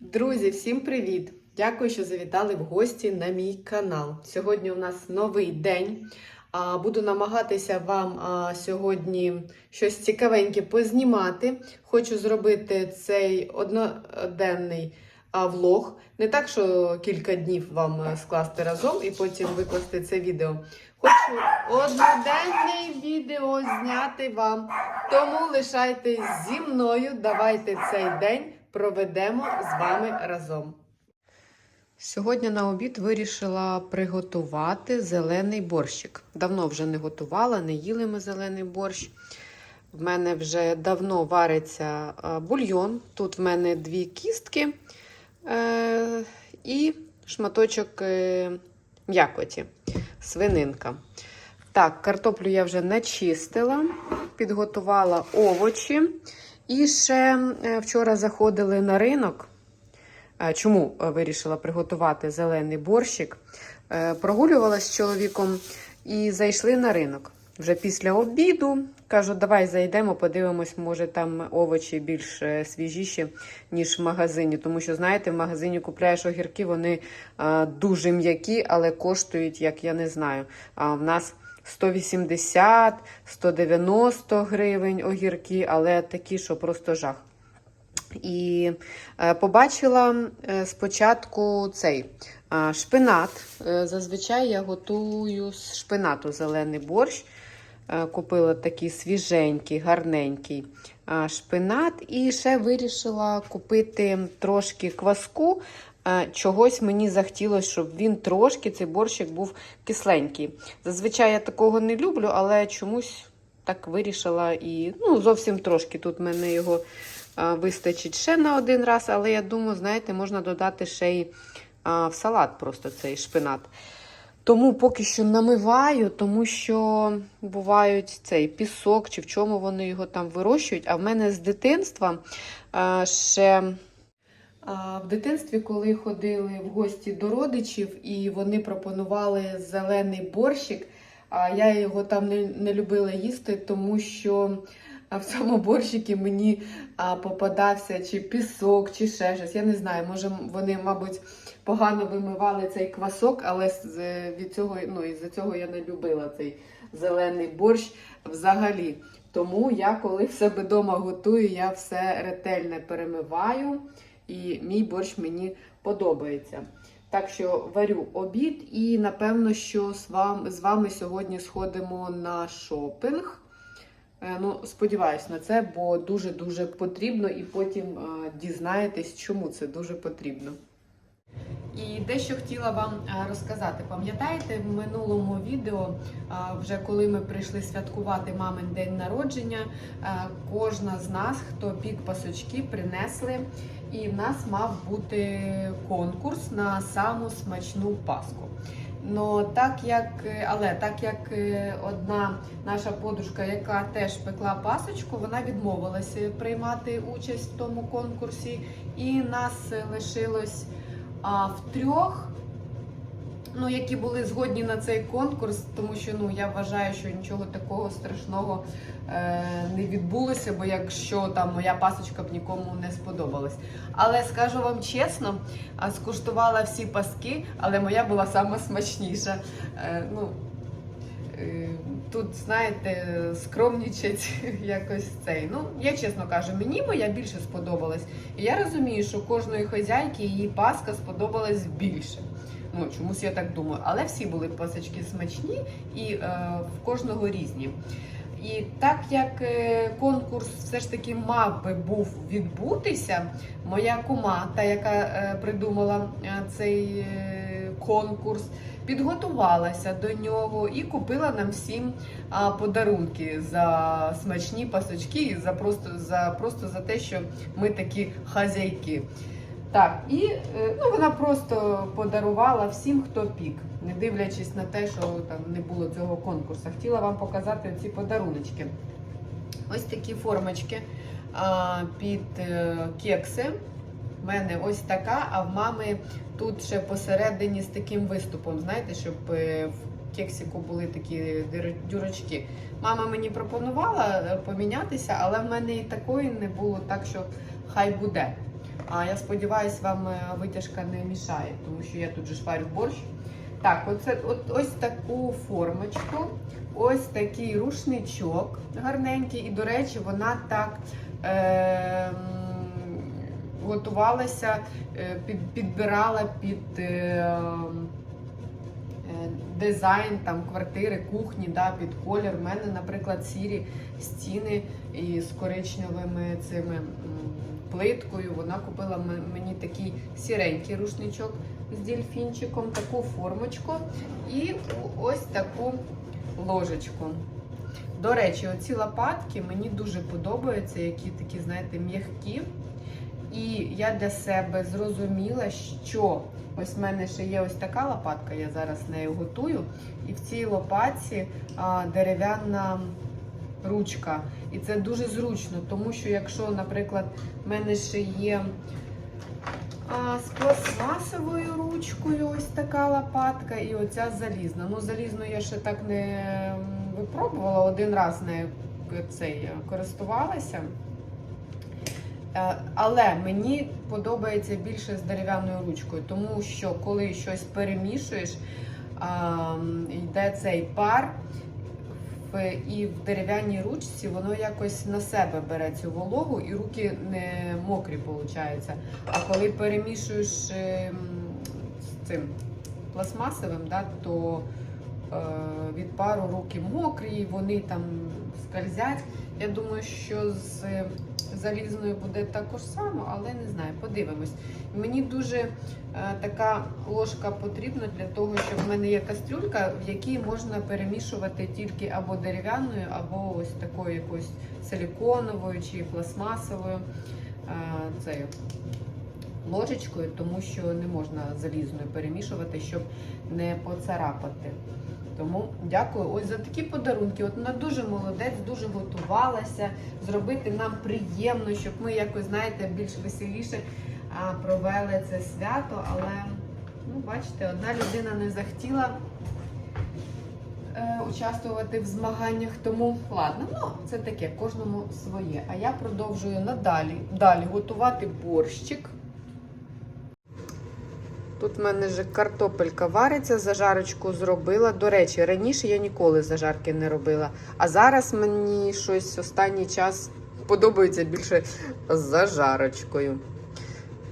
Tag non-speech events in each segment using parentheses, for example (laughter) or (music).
Друзі, всім привіт! Дякую, що завітали в гості на мій канал. Сьогодні у нас новий день. Буду намагатися вам сьогодні щось цікавеньке познімати. Хочу зробити цей одноденний влог. Не так, що кілька днів вам е, скласти разом і потім викласти це відео. Хочу одноденне відео зняти вам. Тому лишайтесь зі мною. Давайте цей день проведемо з вами разом. Сьогодні на обід вирішила приготувати зелений борщик. Давно вже не готувала, не їли ми зелений борщ. В мене вже давно вариться е, бульйон. Тут в мене дві кістки е- і шматочок е м'якоті, свининка. Так, картоплю я вже начистила, підготувала овочі. І ще е, вчора заходили на ринок. Е, Чому е, вирішила приготувати зелений борщик? Прогулювалася з чоловіком і зайшли на ринок. Вже після обіду кажу, давай зайдемо, подивимось, може там овочі більш свіжіші, ніж в магазині. Тому що, знаєте, в магазині купляєш огірки, вони дуже м'які, але коштують, як я не знаю. А в нас 180, 190 гривень огірки, але такі, що просто жах. І е, побачила е, спочатку цей шпинат. Е, зазвичай я готую з шпинату зелений борщ. Купила такий свіженький, гарненький шпинат. І ще вирішила купити трошки кваску. Е, Чогось мені захотілося, щоб він трошки, цей борщик був кисленький. Зазвичай я такого не люблю, але чомусь так вирішила і ну, зовсім трошки. Тут в мене його вистачить ще на один раз, але я думаю, знаєте, можна додати ще й в салат просто цей шпинат. Тому поки що намиваю, тому що бувають цей пісок, чи в чому вони його там вирощують. А в мене з дитинства ще. В дитинстві, коли ходили в гості до родичів, і вони пропонували зелений борщик, а я його там не, не любила їсти, тому що в цьому борщикі мені попадався чи пісок, чи ще щось. Я не знаю, може вони, мабуть, погано вимивали цей квасок, але від цього, ну, із-за цього я не любила цей зелений борщ взагалі. Тому я, коли в себе вдома готую, я все ретельно перемиваю, і мій борщ мені подобається. Так що варю обід, і напевно, що з вами, з вами сьогодні сходимо на шопинг. Е, Ну, сподіваюсь на це, бо дуже-дуже потрібно, і потім е, дізнаєтесь, чому це дуже потрібно. І дещо хотіла вам е, розказати. Пам'ятаєте, в минулому відео, е, вже коли ми прийшли святкувати мамин день народження, е, кожна з нас, хто пік пасочки, принесли, і в нас мав бути конкурс на саму смачну паску. Но так як, але так як одна наша подружка, яка теж пекла пасочку, вона відмовилася приймати участь в тому конкурсі, і нас лишилось а, в трьох, ну, які були згодні на цей конкурс, тому що ну, я вважаю, що нічого такого страшного е, не відбулося, бо якщо там моя пасочка б нікому не сподобалась. Але скажу вам чесно, скуштувала всі паски, але моя була сама смачніша. Е, ну, е, Тут, знаєте, скромнічать (laughs) якось цей. Ну, я чесно кажу, мені моя більше сподобалась. І я розумію, що кожної хазяйки її паска сподобалась більше. Ну, чомусь я так думаю. Але всі були пасочки смачні і е, в кожного різні. І так як е, конкурс все ж таки мав би був відбутися, моя кума, та яка е, придумала е, цей конкурс, підготувалася до нього і купила нам всім подарунки за смачні пасочки і за просто за просто за те, що ми такі хазяйки. Так, і е, ну, вона просто подарувала всім, хто пік, не дивлячись на те, що там не було цього конкурсу. Хотіла вам показати ці подаруночки. Ось такі формочки а, під е, кекси. У мене ось така, а в мами тут ще посередині з таким виступом, знаєте, щоб е, в кексику були такі дюрочки. Мама мені пропонувала е, помінятися, але в мене і такої не було, так що хай буде. А я сподіваюся, вам е, витяжка не мішає, тому що я тут же шварю борщ. Так, оце, от, ось таку формочку, ось такий рушничок гарненький. І, до речі, вона так е, готувалася, е, підбирала під. Е, е, Дизайн там квартири, кухні, да, під колір. У мене, наприклад, сірі стіни із коричневими цими плиткою. Вона купила мені такий сіренький рушничок з дельфінчиком, таку формочку і ось таку ложечку. До речі, оці лопатки мені дуже подобаються, які такі, знаєте, м'які. І я для себе зрозуміла, що ось в мене ще є ось така лопатка, я зараз нею готую. І в цій лопатці а, дерев'яна ручка. І це дуже зручно, тому що якщо, наприклад, в мене ще є а, з пластмасовою ручкою ось така лопатка, і оця залізна. Ну, залізну я ще так не випробувала, один раз нею цей, е, користувалася. Е, Але мені подобається більше з дерев'яною ручкою, тому що коли щось перемішуєш, йде цей пар, і в дерев'яній ручці воно якось на себе бере цю вологу, і руки не мокрі виходить. А коли перемішуєш ем, з цим пластмасовим, да, то е, від пару руки мокрі, вони там скользять. Я думаю, що з залізною буде також само, але не знаю, подивимось. Мені дуже е, така ложка потрібна для того, щоб в мене є кастрюлька, в якій можна перемішувати тільки або дерев'яною, або ось такою якоюсь силіконовою чи пластмасовою е, цією ложечкою, тому що не можна залізною перемішувати, щоб не поцарапати. Тому дякую ось за такі подарунки. От вона дуже молодець, дуже готувалася зробити нам приємно, щоб ми якось, знаєте, більш веселіше провели це свято. Але, ну, бачите, одна людина не захотіла е, участвувати в змаганнях, тому ладно, ну це таке, кожному своє. А я продовжую надалі далі готувати борщик. Тут в мене вже картопелька вариться, зажарочку зробила. До речі, раніше я ніколи зажарки не робила. А зараз мені щось останній час подобається більше з зажарочкою.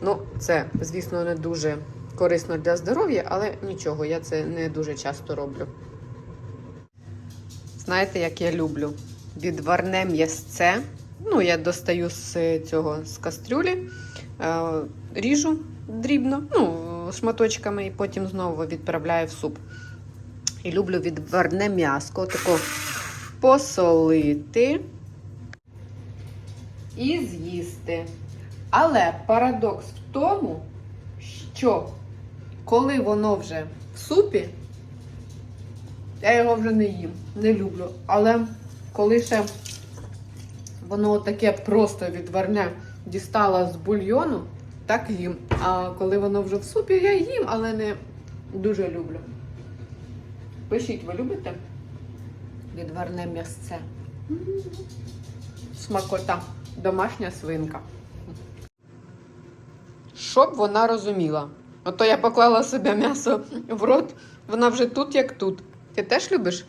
Ну, це, звісно, не дуже корисно для здоров'я, але нічого, я це не дуже часто роблю. Знаєте, як я люблю? Відварне м'ясце. Ну, я достаю з цього з кастрюлі, е, ріжу дрібно, ну, шматочками, і потім знову відправляю в суп. І люблю відварне м'яско, тако посолити і з'їсти. Але парадокс в тому, що коли воно вже в супі, я його вже не їм, не люблю. Але коли ще воно таке просто відварне дістала з бульйону, так їм. А коли воно вже в супі, я їм, але не дуже люблю. Пишіть, ви любите відварне м'ясце? Смакота, домашня свинка. Щоб вона розуміла. Ото я поклала собі м'ясо в рот, вона вже тут, як тут. Ти теж любиш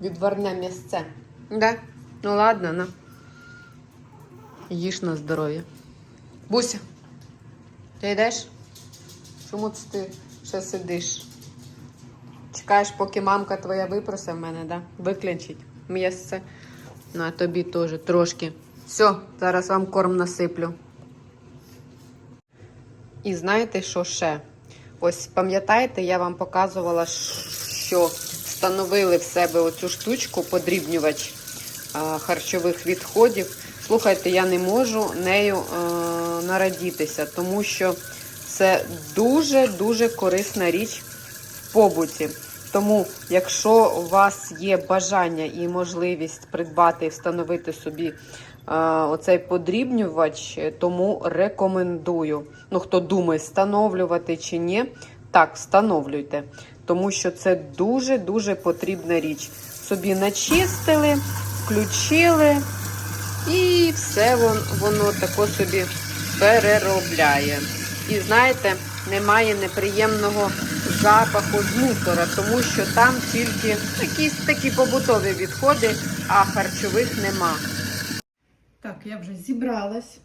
відварне м'ясце? Да? Ну ладно, на. Їж на здоров'я. Буся, ти йдеш? Чому це ти ще сидиш? Чекаєш, поки мамка твоя випросе в мене, да? Виклянчить м'ясце. Ну, а тобі теж трошки. Все, зараз вам корм насиплю. І знаєте, що ще? Ось пам'ятаєте, я вам показувала, що встановили в себе оцю штучку, подрібнювач харчових відходів. Слухайте, я не можу нею е, нарадітися, тому що це дуже-дуже корисна річ в побуті. Тому, якщо у вас є бажання і можливість придбати і встановити собі е, оцей подрібнювач, тому рекомендую. Ну, хто думає, встановлювати чи ні, так, встановлюйте. Тому що це дуже-дуже потрібна річ. Собі начистили, включили, і все вон- воно тако собі переробляє. І знаєте, немає неприємного запаху з мусора, тому що там тільки якісь такі побутові відходи, а харчових нема. Так, я вже зібралась,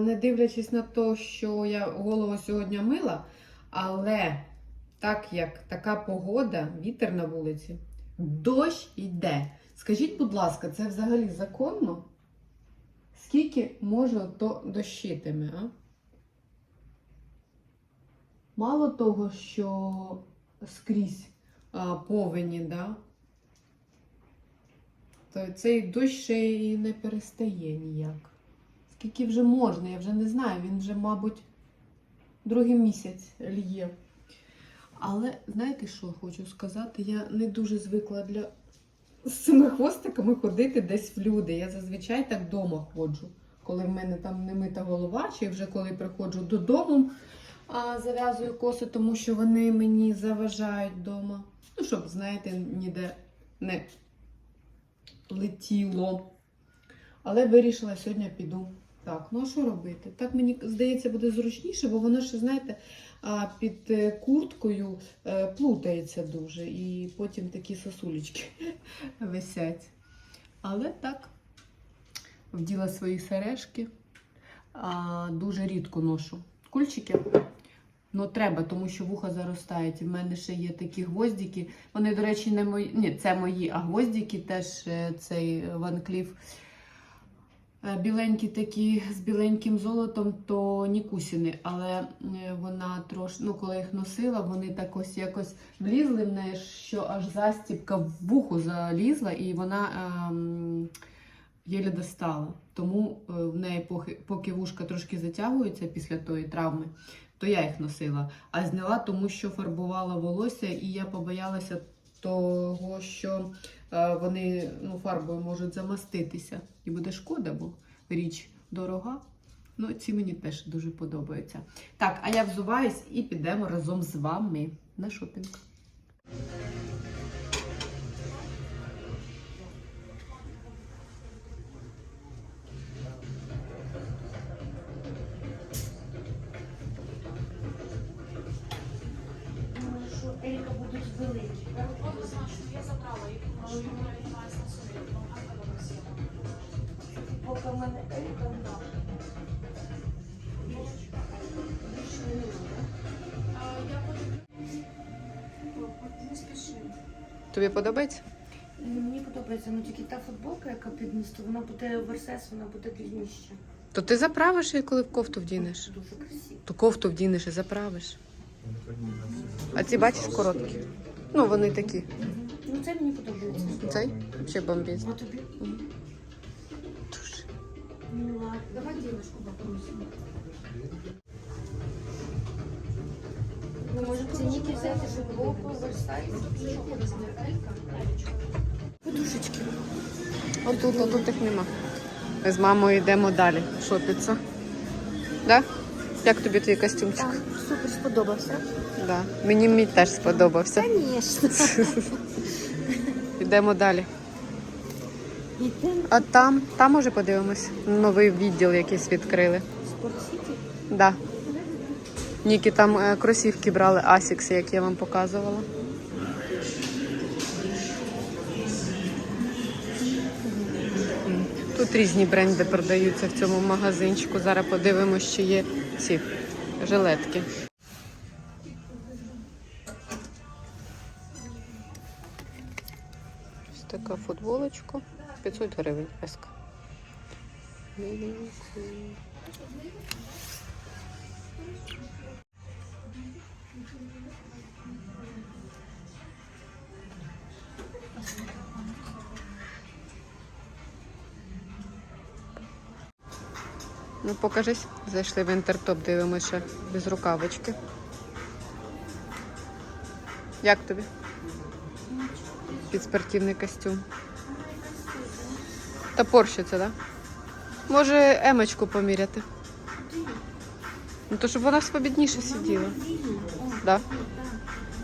не дивлячись на те, що я голову сьогодні мила, але так як така погода, вітер на вулиці, дощ йде. Скажіть, будь ласка, це взагалі законно? Скільки може то дощитиме, а? Мало того, що скрізь а, повені, да? то цей дощ ще і не перестає ніяк. Скільки вже можна, я вже не знаю, він вже, мабуть, другий місяць лє. Але знаєте, що хочу сказати? Я не дуже звикла для з цими хвостиками ходити десь в люди. Я зазвичай так вдома ходжу, коли в мене там не мита голова, чи вже коли приходжу додому, а, зав'язую коси, тому що вони мені заважають вдома. Ну, щоб, знаєте, ніде не летіло. Але вирішила сьогодні піду. Так, ну а що робити? Так мені здається, буде зручніше, бо воно ще, знаєте, а, під е, курткою е, плутається дуже, і потім такі сосулечки (laughs) висять. Але так, вділа свої сережки, а, дуже рідко ношу кульчики. Ну, треба, тому що вуха заростають. І в мене ще є такі гвоздики. Вони, до речі, не мої. Ні, це мої, а гвоздики теж е, цей Ван Кліф. Е, Біленькі такі з біленьким золотом, то нікусіни, але е, вона трош, ну коли їх носила, вони так ось якось влізли в неї, що аж застібка в вуху залізла, і вона ем, єлі достала. Тому е, в неї, поки, поки вушка трошки затягуються після тої травми, то я їх носила. А зняла, тому що фарбувала волосся, і я побоялася того, що вони ну, фарбою можуть замаститися. І буде шкода, бо річ дорога. Ну, ці мені теж дуже подобаються. Так, а я взуваюсь і підемо разом з вами на шопінг. Великі. Поки в мене Елька вдав. Більше не. Не спіши. Тобі подобається? Мені подобається, ну тільки та футболка, яка під низ, то вона буде версес, вона буде длинніша. То ти заправиш її, коли в кофту вдінеш. Дуже красиво. То кофту вдінеш і заправиш. А ці бачиш короткі. Ну, вони такі. Ну це мені подобається. Цей ще бомбіз. А тобі? Дуже. Ну ладно, давай дівчинку попросимо. Ну, може, цініки взяти футболку, версайз? Подушечки. Отут, отут їх нема. Ми з мамою йдемо далі. Шопиться. Да? Як тобі твій костюмчик? Так, супер сподобався. Да. Мені мій теж сподобався. Звісно. (laughs) Йдемо далі. Йдемо А там, там може подивимось. Новий відділ якийсь відкрили. спортсіті. Да. Нікі там е, кросівки брали Asics, як я вам показувала. Тут різні бренди продаються в цьому магазинчику. Зараз подивимося, чи є ці жилетки. Ось така футболочка. 500 гривень. Ну, покажись. Зайшли в інтертоп, дивимося без рукавички. Як тобі? Під спортивний костюм. Та порщиться, так? Да? Може, емочку поміряти? Ну, то щоб вона свобідніше сиділа. Да?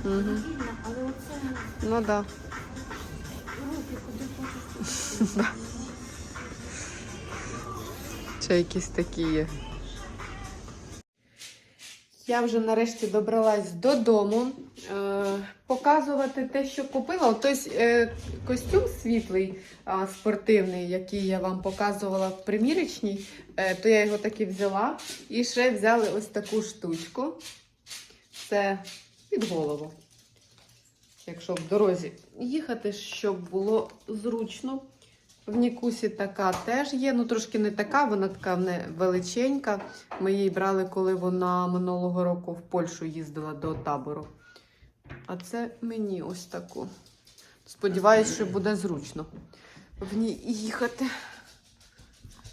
Угу. Ну так. Да. (laughs) Ще якісь такі є. Я вже нарешті добралась додому. Е, показувати те, що купила. Ось е, костюм світлий, а, спортивний, який я вам показувала в примірочній, е, то я його таки взяла. І ще взяли ось таку штучку. Це під голову. Якщо в дорозі їхати, щоб було зручно. В Нікусі така теж є, ну трошки не така, вона така величенька. Ми її брали, коли вона минулого року в Польщу їздила до табору. А це мені ось таку. Сподіваюсь, що буде зручно в ній їхати,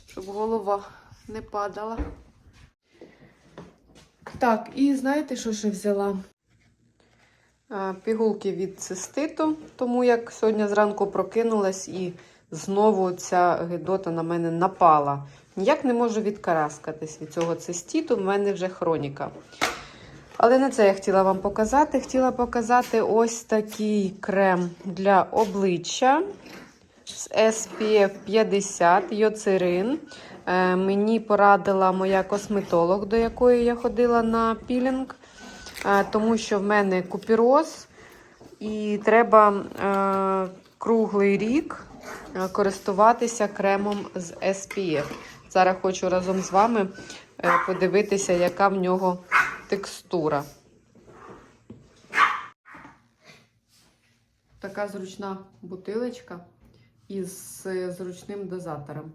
щоб голова не падала. Так, і знаєте, що ще взяла? Пігулки від циститу, тому як сьогодні зранку прокинулась і знову ця гидота на мене напала. Ніяк не можу відкараскатись від цього цистіту, в мене вже хроніка. Але не це я хотіла вам показати. Хотіла показати ось такий крем для обличчя з SPF 50 йоцерин. Е, мені порадила моя косметолог, до якої я ходила на пілінг, е, тому що в мене купіроз і треба е, круглий рік користуватися кремом з SPF. Зараз хочу разом з вами е, подивитися, яка в нього текстура. Така зручна бутилочка із е, зручним дозатором.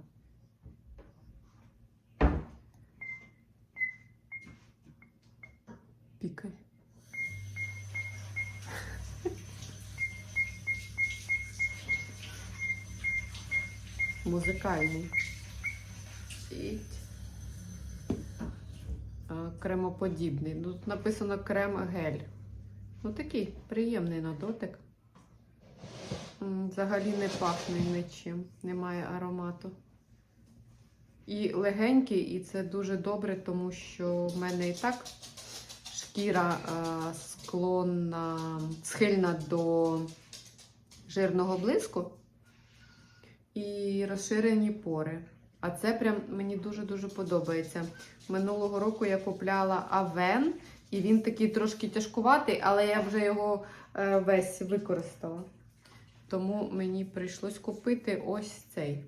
Пікай. Музикальний. І кремоподібний. Ну, Тут написано крем-гель. Ну такий приємний на дотик. Взагалі не пахне нічим, немає аромату. І легенький, і це дуже добре, тому що в мене і так шкіра склонна, схильна до жирного блиску і розширені пори. А це прям мені дуже-дуже подобається. Минулого року я купляла Авен, і він такий трошки тяжкуватий, але я вже його е, весь використала. Тому мені прийшлось купити ось цей.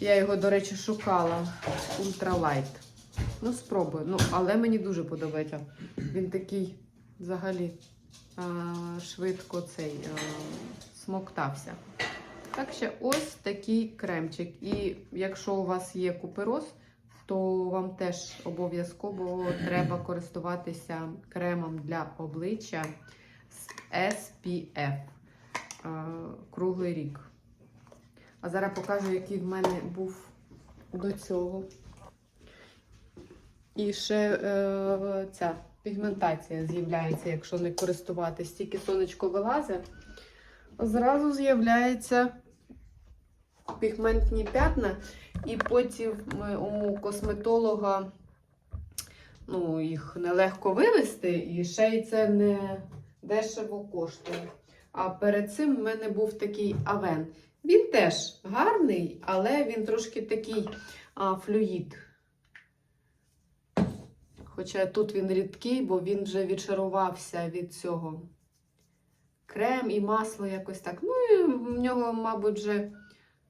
Я його, до речі, шукала ультралайт. Ну, спробую. Ну, але мені дуже подобається. Він такий взагалі а, швидко цей а, смоктався. Так що ось такий кремчик. І якщо у вас є купероз, то вам теж обов'язково треба користуватися кремом для обличчя з SPF круглий рік. А зараз покажу, який в мене був до цього. І ще е, ця пігментація з'являється, якщо не користуватись. Тільки сонечко вилазить, зразу з'являються пігментні п'ятна. І потім у косметолога ну, їх нелегко вивести, і ще й це не дешево коштує. А перед цим в мене був такий авен. Він теж гарний, але він трошки такий а, флюїд. Хоча тут він рідкий, бо він вже відшарувався від цього. Крем і масло якось так. Ну і в нього, мабуть, вже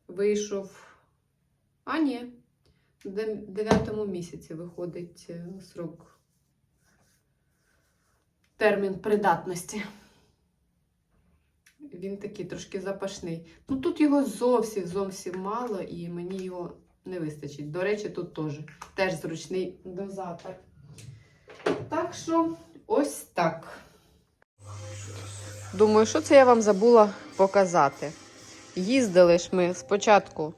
вийшов. А, ні, в дев- дев'ятому місяці виходить е, срок. Термін придатності. Він такий трошки запашний. Ну тут його зовсім зовсім мало, і мені його не вистачить. До речі, тут теж, теж зручний дозатор. Так що ось так. Думаю, що це я вам забула показати. Їздили ж ми спочатку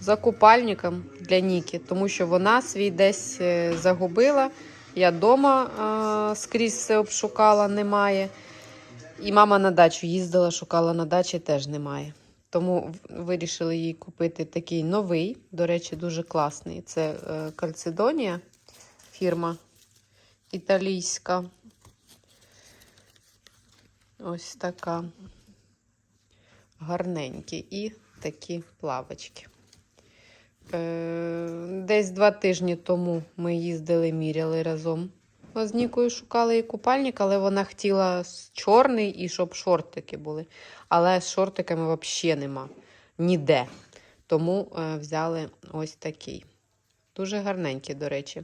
за купальником для Ніки, тому що вона свій десь е, загубила. Я вдома скрізь все обшукала, немає. І мама на дачу їздила, шукала на дачі, теж немає. Тому вирішили їй купити такий новий, до речі, дуже класний. Це е, Кальцидонія, фірма італійська. Ось така. Гарненькі. І такі плавочки. Е, десь два тижні тому ми їздили, міряли разом. З Нікою шукали їй купальник, але вона хотіла чорний і щоб шортики були. Але з шортиками взагалі нема. Ніде. Тому е, взяли ось такий. Дуже гарненький, до речі.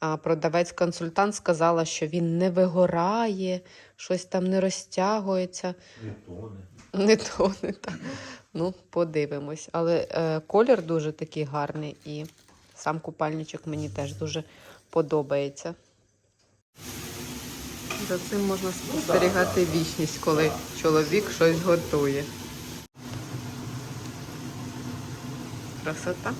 А продавець-консультант сказала, що він не вигорає, щось там не розтягується. Не тоне. Не то, не так. Ну, подивимось. Але е, колір дуже такий гарний і сам купальничок мені теж дуже подобається. За цим можна спостерігати вічність, коли чоловік щось готує. Красота.